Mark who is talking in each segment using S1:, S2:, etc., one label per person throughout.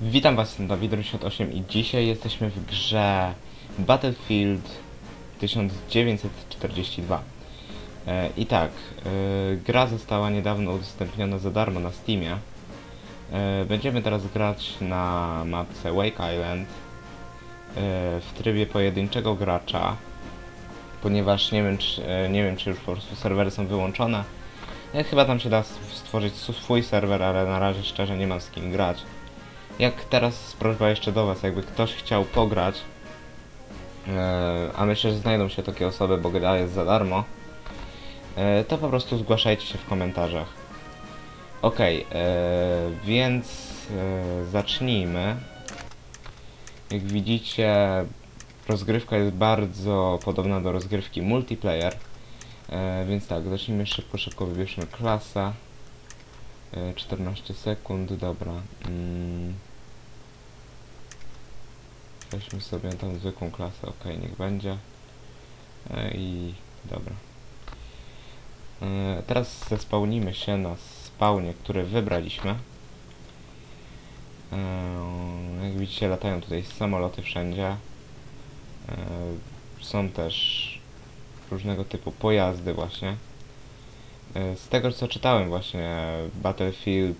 S1: Witam was, jestem Dawid88 i dzisiaj jesteśmy w grze Battlefield 1942. E, I tak, e, gra została niedawno udostępniona za darmo na Steamie. E, będziemy teraz grać na mapce Wake Island w trybie pojedynczego gracza, ponieważ nie wiem, czy, e, nie wiem, czy już po prostu serwery są wyłączone. E, chyba tam się da stworzyć swój serwer, ale na razie szczerze nie mam z kim grać. Jak teraz prośba jeszcze do Was, jakby ktoś chciał pograć, e, a myślę, że znajdą się takie osoby, bo gra jest za darmo, e, to po prostu zgłaszajcie się w komentarzach. E, więc e, zacznijmy. Jak widzicie, rozgrywka jest bardzo podobna do rozgrywki multiplayer. E, więc tak, zacznijmy szybko, szybko wybierzmy klasę. E, 14 sekund, dobra. Mm. Weźmy sobie tą zwykłą klasę, ok, niech będzie. E, I dobra. E, Teraz zespełnimy się na spawnie, który wybraliśmy. E, widzicie, latają tutaj samoloty wszędzie. E, Są też różnego typu pojazdy właśnie. E, Z tego co czytałem właśnie Battlefield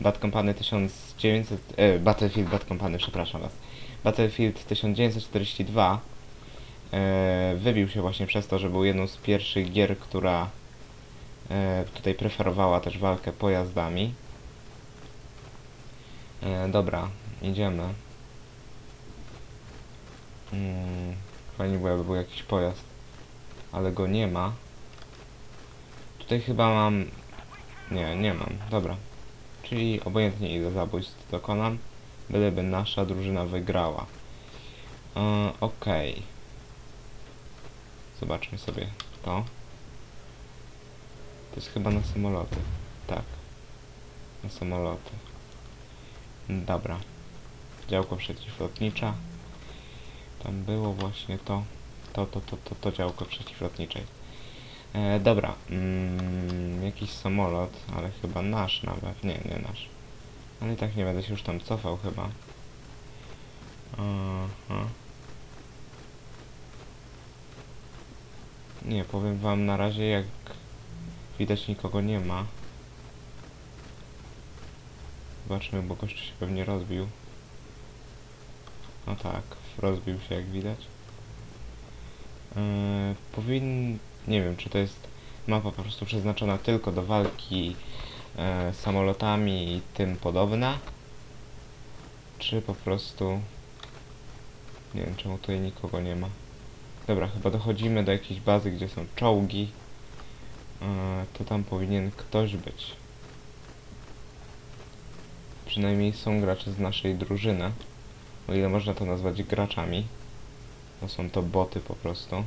S1: Bad Company 1900 e, Battlefield Bad Company, przepraszam was. Battlefield 1942 e, wybił się właśnie przez to, że był jedną z pierwszych gier, która e, tutaj preferowała też walkę pojazdami. E, dobra, idziemy. Mm, fajnie było, jakby był jakiś pojazd, ale go nie ma. Tutaj chyba mam... Nie, nie mam. Dobra. Czyli obojętnie ile zabójstw dokonam, byleby nasza drużyna wygrała. E, Okej. Zobaczmy sobie to. To jest chyba na samoloty. Tak. Na samoloty. Dobra. Działko przeciwlotnicza. Tam było właśnie to. To, to, to, to, to działko przeciwlotnicze. E, dobra, mm, jakiś samolot, ale chyba nasz nawet. Nie, nie nasz. Ale i tak nie będę się już tam cofał chyba. Aha. Nie, powiem wam na razie jak widać nikogo nie ma. Zobaczmy, bo gościu się pewnie rozbił. No tak, rozbił się jak widać. Yy, powin... Nie wiem, czy to jest mapa po prostu przeznaczona tylko do walki e, samolotami i tym podobne, czy po prostu... Nie wiem, czemu tutaj nikogo nie ma. Dobra, chyba dochodzimy do jakiejś bazy, gdzie są czołgi. E, to tam powinien ktoś być. Przynajmniej są gracze z naszej drużyny. O ile można to nazwać graczami. To są to boty po prostu.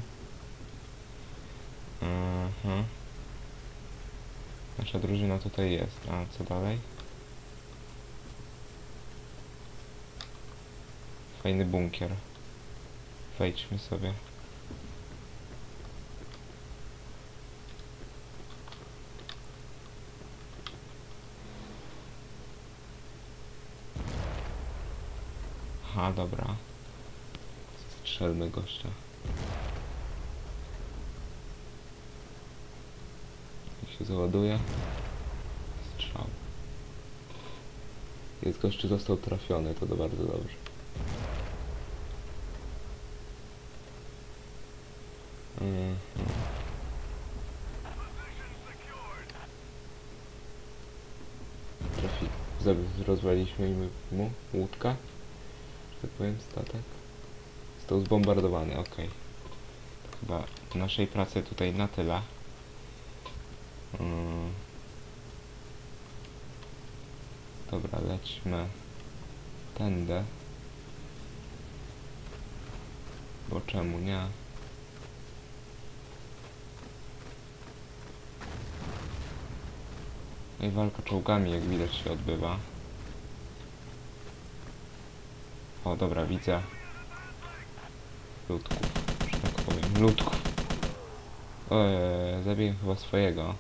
S1: Aha. Nasza drużyna tutaj jest. A co dalej? Fajny bunkier. Wejdźmy sobie. Aha, dobra. Strzelmy gościa. Jak się załaduje. Strzał. Jest gościu został trafiony, to, to bardzo dobrze. Mhm. Trafi... Rozwaliliśmy mu łódka, że tak powiem, statek. Został zbombardowany. To Chyba naszej pracy tutaj na tyle. Mm. Dobra, lećmy tędy. Bo czemu nie? No i walka czołgami, jak widać, się odbywa. O, dobra, widzę. ludków, że tak powiem, ludków. Eee, zabiję chyba swojego.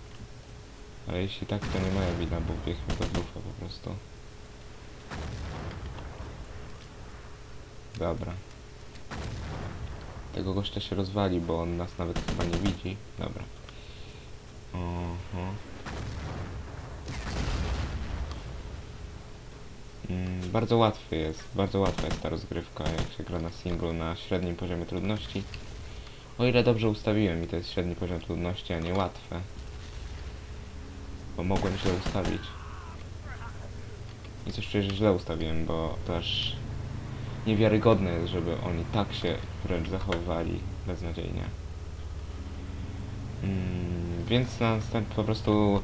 S1: Ale jeśli tak, to nie moja wina, bo wbiegł mi pod lufę po prostu. Dobra. Tego gościa się rozwali, bo on nas nawet chyba nie widzi. Dobra. Oho. Mm, bardzo łatwy jest, bardzo łatwa jest ta rozgrywka, jak się gra na singlu na średnim poziomie trudności. O ile dobrze ustawiłem i to jest średni poziom trudności, a nie łatwe. Bo mogłem źle ustawić. I coś czuję, źle ustawiłem, bo też niewiarygodne jest, żeby oni tak się wręcz zachowywali beznadziejnie. Mm, więc na następny po prostu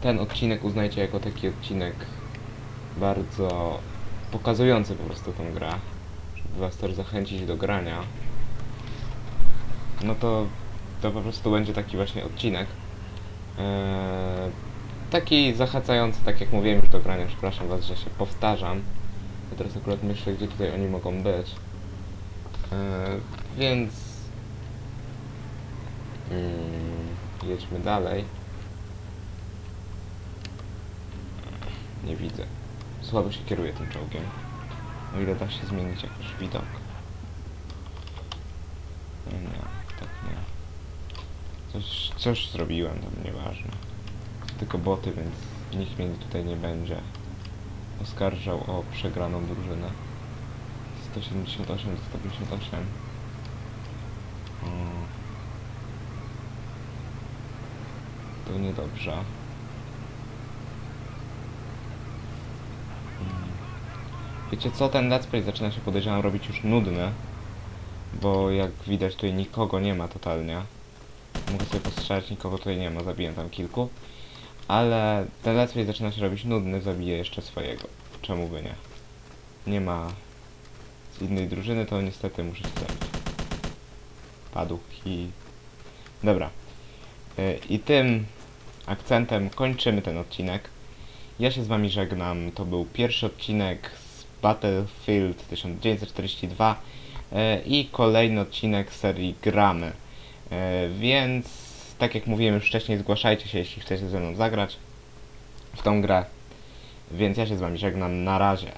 S1: ten odcinek uznajcie jako taki odcinek bardzo pokazujący po prostu tą grę, żeby was też zachęcić do grania. No to to po prostu będzie taki właśnie odcinek. Eee, taki zachęcający, tak jak mówiłem już do grania, przepraszam was, że się powtarzam. Ja teraz akurat myślę, gdzie tutaj oni mogą być. Eee, więc... Mm, jedźmy dalej. Nie widzę. Słabo się kieruje tym czołgiem. O ile da się zmienić jakoś widok. No Nie, tak nie. Coś, coś zrobiłem, tam nieważne. Tylko boty, więc nikt mnie tutaj nie będzie oskarżał o przegraną drużynę. 178 do 158. O. To niedobrze. Mm. Wiecie co, ten let's play zaczyna się podejrzewam robić już nudny. Bo jak widać tutaj nikogo nie ma totalnie. Mogę sobie postrzelać, nikogo tutaj nie ma, zabiłem tam kilku. Ale ten let's play zaczyna się robić nudny, zabiję jeszcze swojego. Czemu by nie? Nie ma z innej drużyny, to niestety muszę się zabić. Padł i... Dobra. Y, I tym akcentem kończymy ten odcinek. Ja się z wami żegnam. To był pierwszy odcinek Battlefield 1942 e, i kolejny odcinek serii Gramy. E, Więc, tak jak mówiłem już wcześniej, zgłaszajcie się, jeśli chcecie ze mną zagrać w tą grę. Więc ja się z wami żegnam. Na razie.